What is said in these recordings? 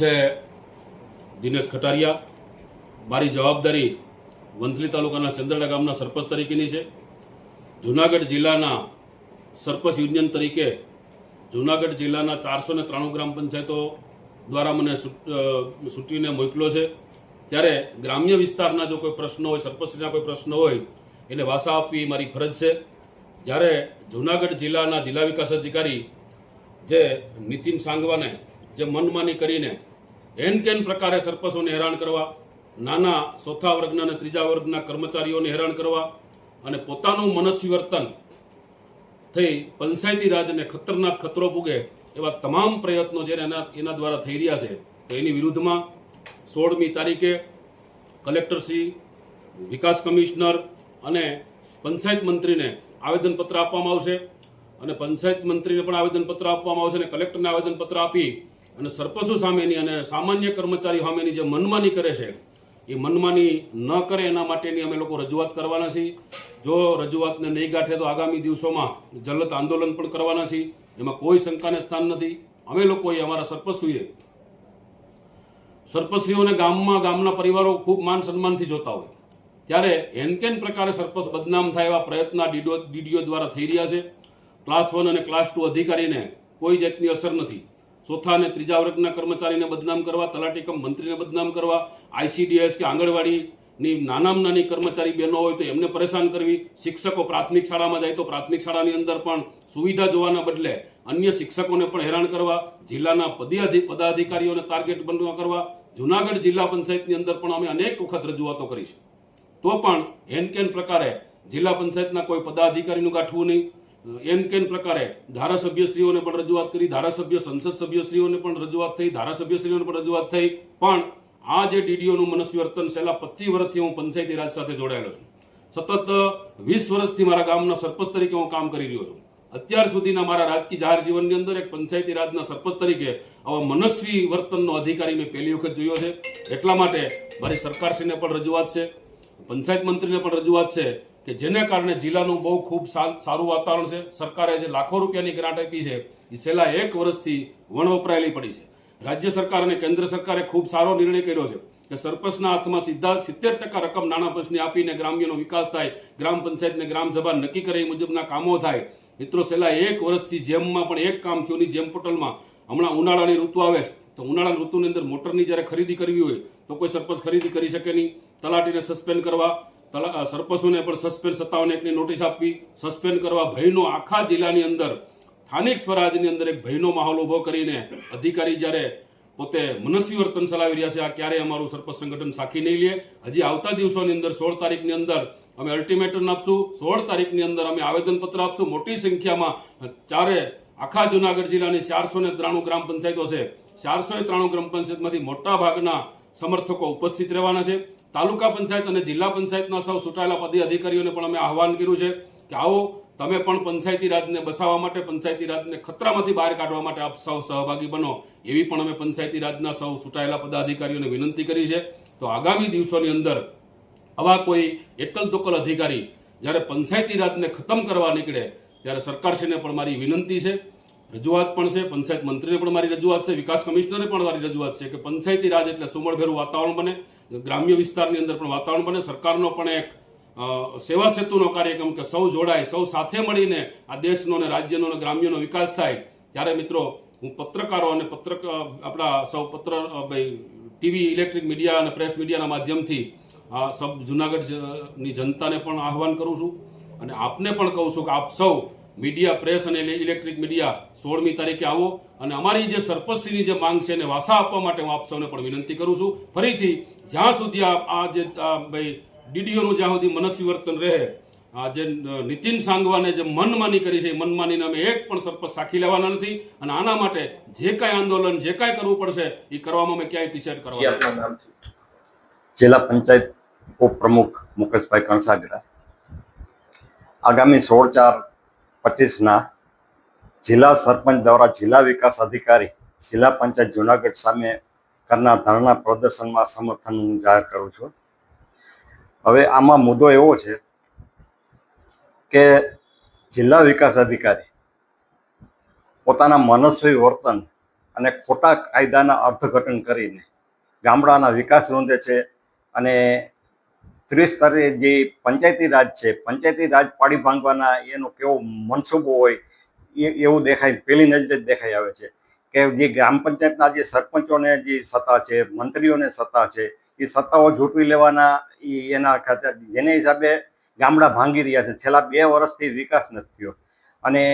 છે દિનેશ ખટારિયા. મારી જવાબદારી વંથલી તાલુકાના સેંદરડા ગામના સરપંચ તરીકેની છે. જુનાગઢ જિલ્લાના સરપંચ યુનિયન તરીકે જુનાગઢ જિલ્લાના ચારસો ને ત્રાણું ગ્રામ પંચાયતો દ્વારા મને સૂચવીને મોકલ્યો છે. ત્યારે ગ્રામ્ય વિસ્તારના જો કોઈ પ્રશ્નો હોય, સરપંચના કોઈ પ્રશ્નો હોય, એને વાસા આપવી મારી ફરજ છે. જ્યારે જુનાગઢ જિલ્લાના જિલ્લા વિકાસ અધિકારી જે નીતિન સાંગવાને જે મનમાની કરીને એન કેન પ્રકારે સરપંચોને હેરાન કરવા, નાના ચોથા વર્ગના અને ત્રીજા વર્ગના કર્મચારીઓને હેરાન કરવા અને પોતાનું મનસ્વી વર્તન થઈ પંચાયતી રાજને ખતરનાક ખતરો પૂગે એવા તમામ પ્રયત્નો જે એના એના દ્વારા થઈ રહ્યા છે, તો એની વિરુદ્ધમાં સોળમી તારીખે કલેક્ટરશ્રી વિકાસ કમિશનર અને પંચાયત મંત્રીને આવેદનપત્ર આપવામાં આવશે અને પંચાયત મંત્રીને પણ આવેદનપત્ર આપવામાં આવશે અને કલેક્ટરને આવેદનપત્ર આપી અને સરપંચો સામેની અને સામાન્ય કર્મચારીઓ સામેની જે મનમાની કરે છે, એ મનમાની ન કરે એના માટેની અમે લોકો રજૂઆત કરવાના છીએ. જો રજૂઆતને નહીં ગાંઠે તો આગામી દિવસોમાં જલત આંદોલન પણ કરવાના છીએ. એમાં કોઈ શંકાને સ્થાન નથી. અમે લોકોએ અમારા સરપંચોએ સરપંચીઓને ગામમાં ગામના પરિવારો ખૂબ માન સન્માનથી જોતા હોય. ત્યારે હેનકેન પ્રકારે સરપંચ બદનામ થાય એવા પ્રયત્ન ડીડીઓ દ્વારા થઈ રહ્યા છે. ક્લાસ વન અને ક્લાસ ટુ અધિકારીને કોઈ જાતની અસર નથી. ચોથા અને ત્રીજા વર્ગના કર્મચારીને બદનામ કરવા, તલાટી કમ મંત્રીને બદનામ કરવા આઈસીડીએસ કે આંગણવાડીની નાનામાં નાની કર્મચારી બહેનો હોય તો એમને પરેશાન કરવી, શિક્ષકો પ્રાથમિક શાળામાં જાય તો પ્રાથમિક શાળાની અંદર પણ સુવિધા જોવાના બદલે અન્ય શિક્ષકોને પણ હેરાન કરવા, જિલ્લાના પદાધિ પદાધિકારીઓને ટાર્ગેટ બનવા કરવા, જુનાગઢ જિલ્લા પંચાયતની અંદર પણ અમે અનેક વખત રજૂઆતો કરી છે. તો પણ હેનકેન કેન પ્રકારે જિલ્લા પંચાયતના કોઈ પદાધિકારીનું ગાંઠવું નહીં. એન કેન પ્રકારે ધારાસભ્યશ્રીઓને પણ રજૂઆત કરી, ધારાસભ્ય સંસદ સભ્યશ્રીઓને પણ રજૂઆત થઈ, ધારાસભ્યશ્રીઓને પણ રજૂઆત થઈ. પણ આ જે ડીડીઓનું મનસ્વી વર્તન છેલ્લા પચીસ વર્ષથી હું પંચાયતી રાજ સાથે જોડાયેલો છું. સતત વીસ વર્ષથી મારા ગામના સરપંચ તરીકે હું કામ કરી રહ્યો છું. અત્યાર સુધીના મારા રાજકીય જાહેર જીવનની અંદર એક પંચાયતી રાજના સરપંચ તરીકે આવા મનસ્વી વર્તનનો અધિકારી મેં પહેલી વખત જોયો છે. એટલા માટે મારી સરકારશ્રીને પણ રજૂઆત છે. પંચાયત મંત્રીને પણ રજૂઆત છે. કે જેને કારણે જિલ્લાનું બહુ ખૂબ સારું વાતાવરણ છે, સરકારે જે લાખો રૂપિયાની ગ્રાન્ટ આપી છે. એ છેલ્લા એક વર્ષથી વણવપરાયેલી પડી છે. રાજ્ય સરકાર અને કેન્દ્ર સરકારે ખૂબ સારો નિર્ણય કર્યો છે કે સરપંચના હાથમાં સીધા સિત્તેર ટકા રકમ નાણાં પંચને આપીને ગ્રામ્યનો વિકાસ થાય, ગ્રામ પંચાયતને ગ્રામ સભા નક્કી કરે એ મુજબના કામો થાય. મિત્રો, છેલ્લા એક વર્ષથી જેમમાં પણ એક કામ થયું જેમ પોર્ટલમાં હમણાં ઉનાળાની ઋતુ આવે છે, તો ઉનાળાની ઋતુની અંદર મોટરની જ્યારે ખરીદી કરવી હોય, તો કોઈ સરપંચ ખરીદી કરી શકે નહીં. તલાટીને સસ્પેન્ડ કરવા સરપંચોને પણ સસ્પેન્ડ સત્તાવન એકની નોટિસ આપવી સસ્પેન્ડ કરવા ભયનો આખા જિલ્લાની અંદર, સ્થાનિક સ્વરાજની અંદર એક ભયનો માહોલ ઊભો કરીને અધિકારી જ્યારે પોતે મનસ્વી વર્તન ચલાવી રહ્યા છે, આ ક્યારેય અમારું સરપંચ સંગઠન સાખી નહીં લે. હજી આવતા દિવસોની અંદર, સોળ તારીખની અંદર અમે અલ્ટિમેટમ આપશું. સોળ તારીખની અંદર અમે આવેદનપત્ર આપશું. મોટી સંખ્યામાં ચારે આખા જુનાગઢ જિલ્લાની ચારસો ને ત્રાણું ગ્રામ પંચાયતો છે. ચારસો ત્રાણું ગ્રામ પંચાયતમાંથી મોટા ભાગના સમર્થકો ઉપસ્થિત રહેવાના છે. તાલુકા પંચાયત અને જિલ્લા પંચાયતના સૌ ચૂંટાયેલા પદી અધિકારીઓને પણ અમે આહવાન કર્યું છે કે આવો, તમે પણ પંચાયતી રાજને બસાવવા માટે, પંચાયતી રાજને ખતરામાંથી બહાર કાઢવા માટે આપ સૌ સહભાગી બનો, એવી પણ અમે પંચાયતી રાજના સૌ ચૂંટાયેલા પદાધિકારીઓને વિનંતી કરી છે. તો આગામી દિવસોની અંદર આવા કોઈ એકલ દોકલ અધિકારી જ્યારે પંચાયતી રાજને ખતમ કરવા નીકળે, ત્યારે સરકારશ્રીને પણ મારી વિનંતી છે. રજૂઆત પણ છે, પંચાયત મંત્રીને પણ મારી રજૂઆત છે, વિકાસ કમિશનરને પણ મારી રજૂઆત છે કે પંચાયતી રાજ એટલે સુમળભેરું વાતાવરણ બને. ગ્રામ્ય વિસ્તારની અંદર પણ વાતાવરણ બને, સરકારનો પણ એક સેવા સેતુનો કાર્યક્રમ કે સૌ જોડાય, સૌ સાથે મળીને આ દેશનો અને રાજ્યનો અને ગ્રામ્યનો વિકાસ થાય. ત્યારે મિત્રો, હું પત્રકારો અને પત્રક આપણા સૌ પત્ર ભાઈ, ટીવી, ઇલેક્ટ્રિક મીડિયા અને પ્રેસ મીડિયાના માધ્યમથી આ સબ જુનાગઢની જનતાને પણ આહવાન કરું છું. અને આપને પણ કહું છું કે આપ સૌ મીડિયા પ્રેસ અને ઇલેક્ટ્રિક મીડિયા સોળમી તારીખે આવો અને અમારી જે સરપંચશ્રીની જે માંગ છે એને વાસા આપવા માટે હું આપ સૌને પણ વિનંતી કરું છું ફરીથી જ્યાં સુધી આ આ જે ભાઈ ડીડીઓનું જ્યાં સુધી મનસ્વી વર્તન રહે આ જે નીતિન સાંગવાને જે મનમાની કરી છે એ મનમાનીને અમે એક પણ સરપંચ સાખી લેવાના નથી અને આના માટે જે કાંઈ આંદોલન જે કાંઈ કરવું પડશે એ કરવામાં અમે ક્યાંય પીછેટ કરવા? જિલ્લા પંચાયત ઉપપ્રમુખ મુકેશભાઈ કણસાજરા આગામી સોળ ચાર પચીસના જિલ્લા સરપંચ દ્વારા જિલ્લા વિકાસ અધિકારી જિલ્લા પંચાયત જુનાગઢ સામે કરનાર ધરણા પ્રદર્શનમાં સમર્થન જાહેર કરું છું. હવે આમાં મુદ્દો એવો છે કે જિલ્લા વિકાસ અધિકારી પોતાના મનસ્વી વર્તન અને ખોટા કાયદાના અર્થઘટન કરીને ગામડાના વિકાસ નોંધે છે અને ત્રિસ્તરે જે પંચાયતી રાજ છે, પંચાયતી રાજ પાડી ભાંગવાના એનો કેવો મનસૂબો હોય, એ એવું દેખાય પહેલી નજરે જ દેખાઈ આવે છે. કે જે ગ્રામ પંચાયતના જે સરપંચોને જે સત્તા છે, મંત્રીઓને સત્તા છે, એ સત્તાઓ ઝૂંટવી લેવાના એના ખાતે જેને હિસાબે ગામડા ભાંગી રહ્યા છે. છેલ્લા બે વર્ષથી વિકાસ નથી થયો. અને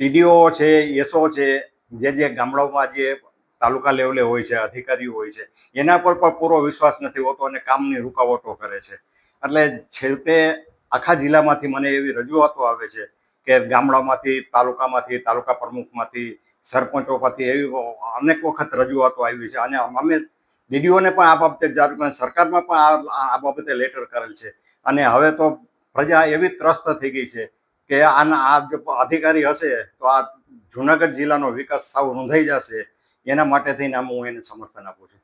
ટીડીઓ છે એસો છે, જે જે ગામડાઓમાં જે તાલુકા લેવલે હોય છે, અધિકારીઓ હોય છે, એના પર પણ પૂરો વિશ્વાસ નથી હોતો અને કામની રૂકાવટો કરે છે. એટલે છેવટે આખા જિલ્લામાંથી મને એવી રજૂઆતો આવે છે કે ગામડામાંથી, તાલુકામાંથી, તાલુકા પ્રમુખમાંથી, સરપંચોમાંથી એવી અનેક વખત રજૂઆતો આવી છે. અને અમે ડીડીઓને પણ આ બાબતે જાણ કરી, સરકારમાં પણ આ બાબતે લેટર કરેલ છે. અને હવે તો પ્રજા એવી ત્રસ્ત થઈ ગઈ છે કે આના, આ અધિકારી હશે તો આ જુનાગઢ જિલ્લાનો વિકાસ સાવ રૂંધાઈ જશે. એના માટે થઈને આમ હું એને સમર્થન આપું છું.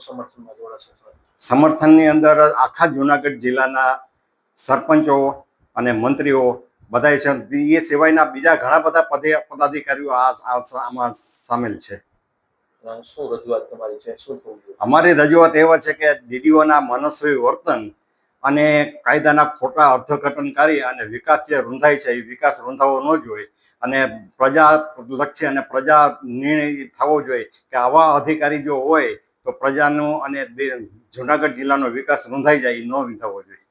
સમર્થનમાં જોડાશે સમર્થનની અંદર આખા જુનાગઢ જિલ્લાના સરપંચો અને મંત્રીઓ બધા છે. એ સિવાયના બીજા ઘણા બધા પદે પદાધિકારીઓ આમાં સામેલ છે. શું રજૂઆત તમારી છે? શું અમારી રજૂઆત એવા છે કે ડીડીઓના મનસ્વી વર્તન અને કાયદાના ખોટા અર્થઘટન કરી અને વિકાસ જે રૂંધાય છે, એ વિકાસ રૂંધાવો ન જોઈએ. અને પ્રજા લક્ષ્ય અને પ્રજા નિર્ણય થવો જોઈએ કે આવા અધિકારી જો હોય તો પ્રજાનો અને જુનાગઢ જિલ્લાનો વિકાસ રૂંધાઈ જાય એ ન વિંધાવો જોઈએ.